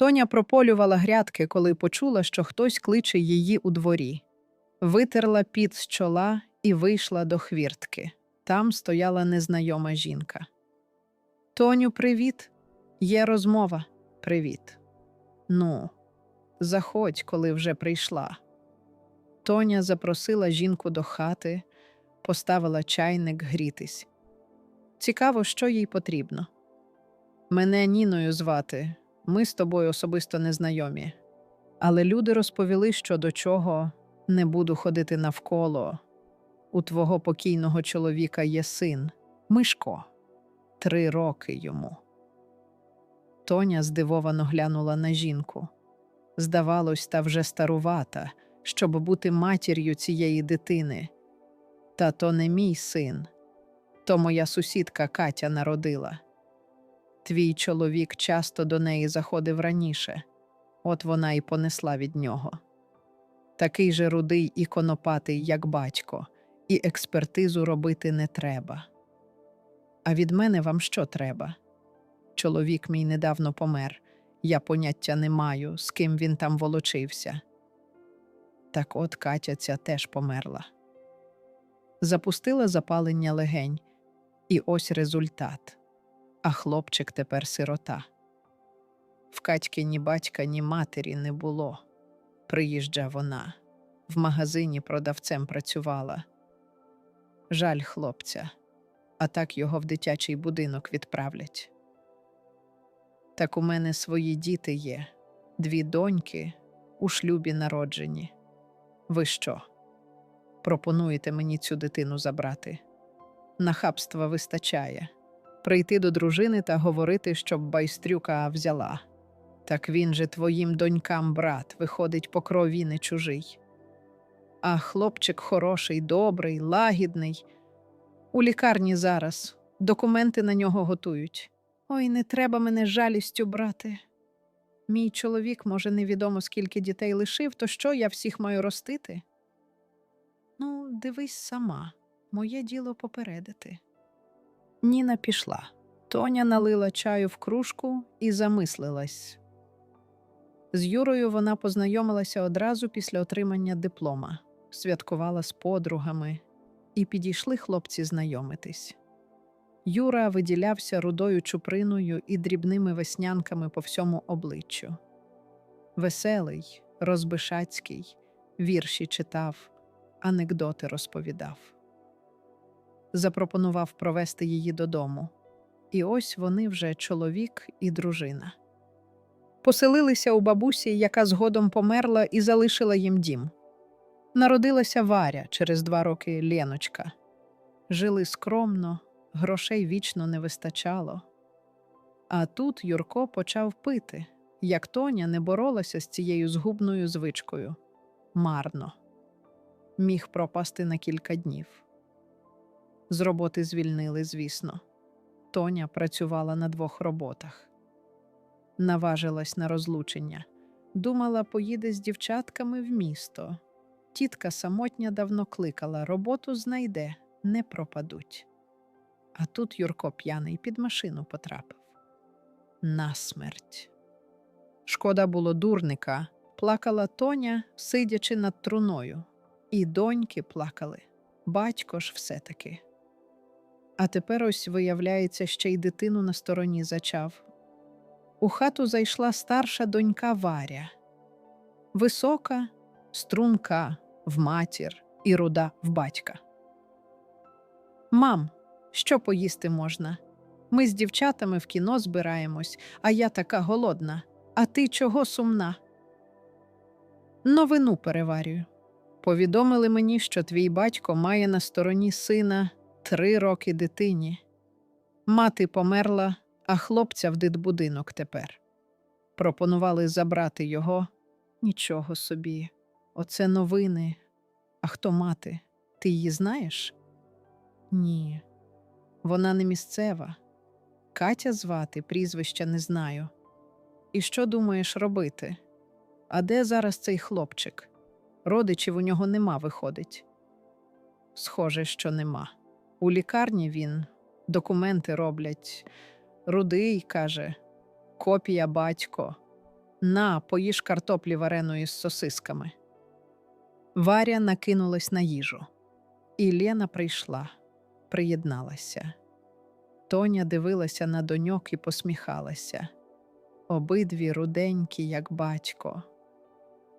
Тоня прополювала грядки, коли почула, що хтось кличе її у дворі. Витерла піт з чола і вийшла до хвіртки. Там стояла незнайома жінка. Тоню, привіт. Є розмова. Привіт. Ну, заходь, коли вже прийшла. Тоня запросила жінку до хати, поставила чайник грітись. Цікаво, що їй потрібно. Мене Ніною звати. Ми з тобою особисто не знайомі. Але люди розповіли, що до чого не буду ходити навколо. У твого покійного чоловіка є син Мишко. Три роки йому. Тоня здивовано глянула на жінку. Здавалось, та вже старувата, щоб бути матір'ю цієї дитини. Та то не мій син, то моя сусідка Катя народила. Твій чоловік часто до неї заходив раніше, от вона і понесла від нього. Такий же рудий і конопатий, як батько, і експертизу робити не треба. А від мене вам що треба? Чоловік мій недавно помер, я поняття не маю, з ким він там волочився. Так от Катя ця теж померла. Запустила запалення легень, і ось результат. А хлопчик тепер сирота. В Катьки ні батька, ні матері не було. Приїжджа вона. В магазині продавцем працювала. Жаль хлопця, а так його в дитячий будинок відправлять. Так у мене свої діти є, дві доньки у шлюбі народжені. Ви що? Пропонуєте мені цю дитину забрати? Нахабства вистачає прийти до дружини та говорити, щоб байстрюка взяла. Так він же твоїм донькам брат, виходить по крові не чужий. А хлопчик хороший, добрий, лагідний. У лікарні зараз документи на нього готують. Ой, не треба мене жалістю брати. Мій чоловік, може, невідомо скільки дітей лишив, то що я всіх маю ростити? Ну, дивись сама, моє діло попередити. Ніна пішла. Тоня налила чаю в кружку і замислилась. З Юрою вона познайомилася одразу після отримання диплома, святкувала з подругами, і підійшли хлопці знайомитись. Юра виділявся рудою чуприною і дрібними веснянками по всьому обличчю. Веселий, розбишацький, вірші читав, анекдоти розповідав запропонував провести її додому. І ось вони вже чоловік і дружина. Поселилися у бабусі, яка згодом померла і залишила їм дім. Народилася Варя через два роки Леночка. Жили скромно, грошей вічно не вистачало. А тут Юрко почав пити, як Тоня не боролася з цією згубною звичкою. Марно. Міг пропасти на кілька днів. З роботи звільнили, звісно. Тоня працювала на двох роботах. Наважилась на розлучення. Думала, поїде з дівчатками в місто. Тітка самотня давно кликала роботу знайде, не пропадуть. А тут Юрко п'яний під машину потрапив. Насмерть. Шкода було дурника, плакала Тоня, сидячи над труною. І доньки плакали. Батько ж все таки. А тепер ось, виявляється, ще й дитину на стороні зачав. У хату зайшла старша донька Варя, висока, струнка в матір і руда в батька. Мам, що поїсти можна? Ми з дівчатами в кіно збираємось, а я така голодна. А ти чого сумна? Новину переварюю. Повідомили мені, що твій батько має на стороні сина три роки дитині. Мати померла, а хлопця в дитбудинок тепер. Пропонували забрати його. Нічого собі. Оце новини. А хто мати? Ти її знаєш? Ні. Вона не місцева. Катя звати, прізвища не знаю. І що думаєш робити? А де зараз цей хлопчик? Родичів у нього нема, виходить. Схоже, що нема. У лікарні він документи роблять. Рудий каже, копія батько. На, поїж картоплі вареної з сосисками. Варя накинулась на їжу. І Лена прийшла, приєдналася. Тоня дивилася на доньок і посміхалася. Обидві руденькі, як батько.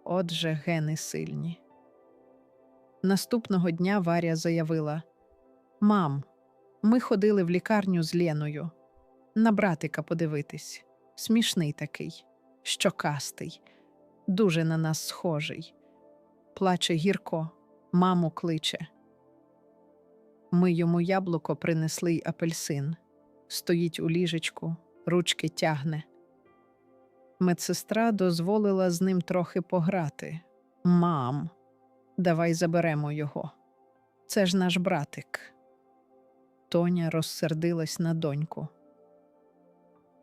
Отже, гени сильні. Наступного дня Варя заявила: Мам, ми ходили в лікарню з Леною. На братика подивитись. Смішний такий, щокастий, дуже на нас схожий. Плаче гірко, маму кличе. Ми йому яблуко принесли й апельсин. Стоїть у ліжечку, ручки тягне. Медсестра дозволила з ним трохи пограти. Мам, давай заберемо його. Це ж наш братик. Тоня розсердилась на доньку.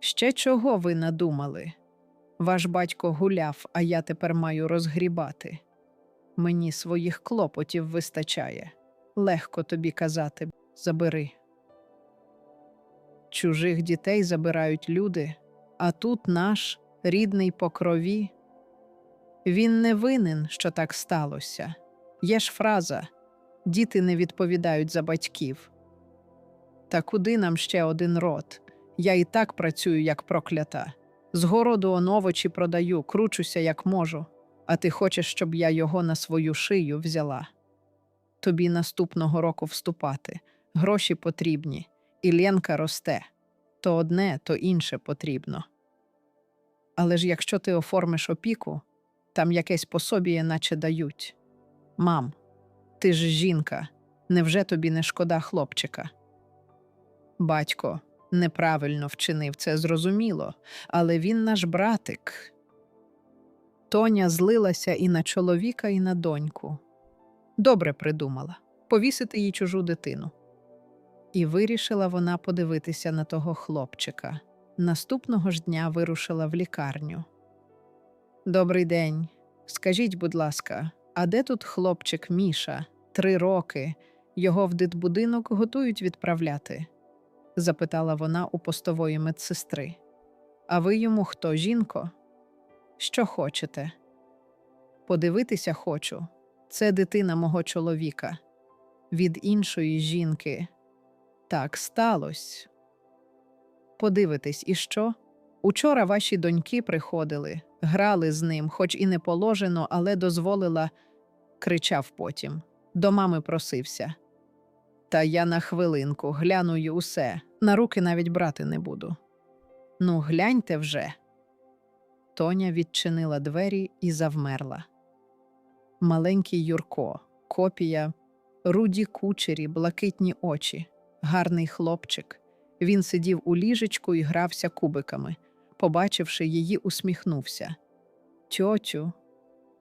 Ще чого ви надумали? Ваш батько гуляв, а я тепер маю розгрібати. Мені своїх клопотів вистачає. Легко тобі казати забери. Чужих дітей забирають люди, а тут наш рідний по крові. Він не винен, що так сталося. Є ж фраза діти не відповідають за батьків. Та куди нам ще один род? Я і так працюю, як проклята. З городу он овочі продаю, кручуся, як можу, а ти хочеш, щоб я його на свою шию взяла. Тобі наступного року вступати. Гроші потрібні, і Ленка росте. То одне, то інше потрібно. Але ж якщо ти оформиш опіку, там якесь пособіє наче дають. Мам, ти ж жінка, невже тобі не шкода хлопчика? Батько неправильно вчинив це зрозуміло, але він наш братик. Тоня злилася і на чоловіка, і на доньку. Добре придумала повісити їй чужу дитину. І вирішила вона подивитися на того хлопчика. Наступного ж дня вирушила в лікарню. Добрий день. Скажіть, будь ласка, а де тут хлопчик Міша? Три роки. Його в дитбудинок готують відправляти? Запитала вона у постової медсестри. А ви йому хто, жінко? Що хочете? Подивитися хочу. Це дитина мого чоловіка. Від іншої жінки. Так сталося. Подивитись, і що? Учора ваші доньки приходили, грали з ним, хоч і не положено, але дозволила, кричав потім. До мами просився. Та я на хвилинку гляну усе, на руки навіть брати не буду. Ну, гляньте вже. Тоня відчинила двері і завмерла. Маленький Юрко, копія, руді кучері, блакитні очі, гарний хлопчик. Він сидів у ліжечку і грався кубиками. Побачивши її, усміхнувся. Тьотю,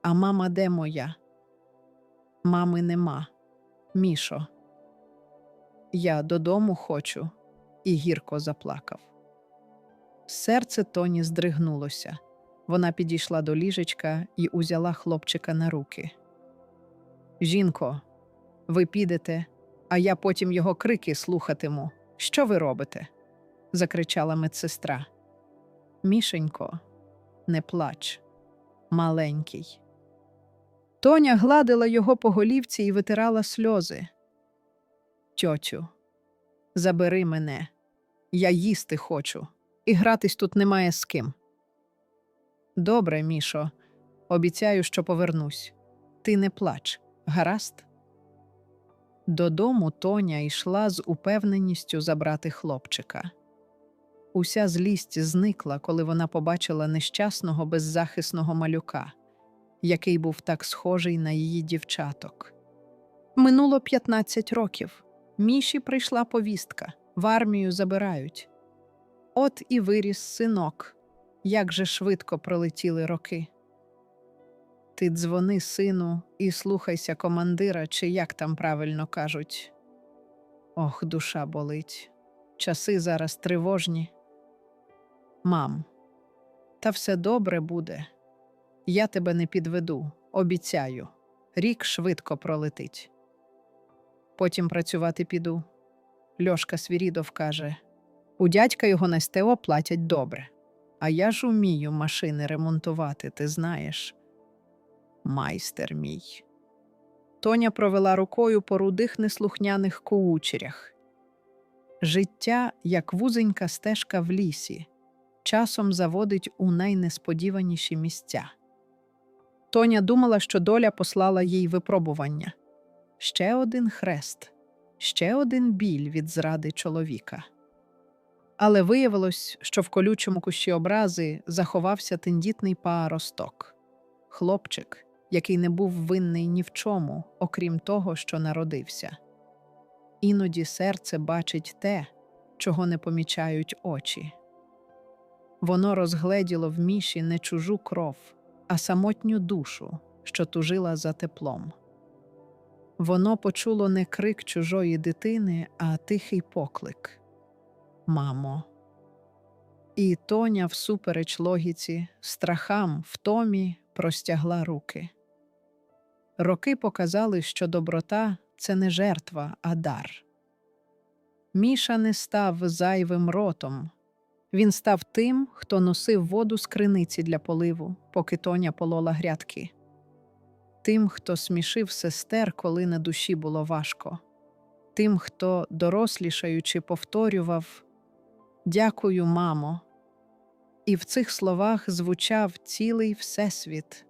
а мама де моя? Мами нема. Мішо. Я додому хочу, і гірко заплакав. Серце Тоні здригнулося. Вона підійшла до ліжечка і узяла хлопчика на руки. Жінко, ви підете, а я потім його крики слухатиму. Що ви робите? закричала медсестра. Мішенько, не плач, маленький. Тоня гладила його по голівці і витирала сльози. Тьотю, забери мене, я їсти хочу, і гратись тут немає з ким. Добре, Мішо, обіцяю, що повернусь. Ти не плач, гаразд? Додому Тоня йшла з упевненістю забрати хлопчика. Уся злість зникла, коли вона побачила нещасного беззахисного малюка, який був так схожий на її дівчаток. Минуло 15 років. Міші прийшла повістка, в армію забирають. От і виріс синок. Як же швидко пролетіли роки. Ти дзвони, сину, і слухайся командира, чи як там правильно кажуть. Ох, душа болить. Часи зараз тривожні. Мам, та все добре буде. Я тебе не підведу, обіцяю. Рік швидко пролетить. Потім працювати піду. Льошка Свірідов каже у дядька його на СТО платять добре. А я ж умію машини ремонтувати, ти знаєш. Майстер мій. Тоня провела рукою по рудих неслухняних коучерях. Життя, як вузенька стежка в лісі, часом заводить у найнесподіваніші місця. Тоня думала, що доля послала їй випробування. Ще один хрест, ще один біль від зради чоловіка. Але виявилось, що в колючому кущі образи заховався тендітний пааросток. Хлопчик, який не був винний ні в чому, окрім того, що народився. Іноді серце бачить те, чого не помічають очі. Воно розгледіло в міші не чужу кров, а самотню душу, що тужила за теплом. Воно почуло не крик чужої дитини, а тихий поклик Мамо. І Тоня, всупереч логіці, страхам, втомі простягла руки. Роки показали, що доброта це не жертва, а дар. Міша не став зайвим ротом. Він став тим, хто носив воду з криниці для поливу, поки Тоня полола грядки. Тим, хто смішив сестер, коли на душі було важко. Тим, хто, дорослішаючи, повторював Дякую, мамо. І в цих словах звучав цілий всесвіт,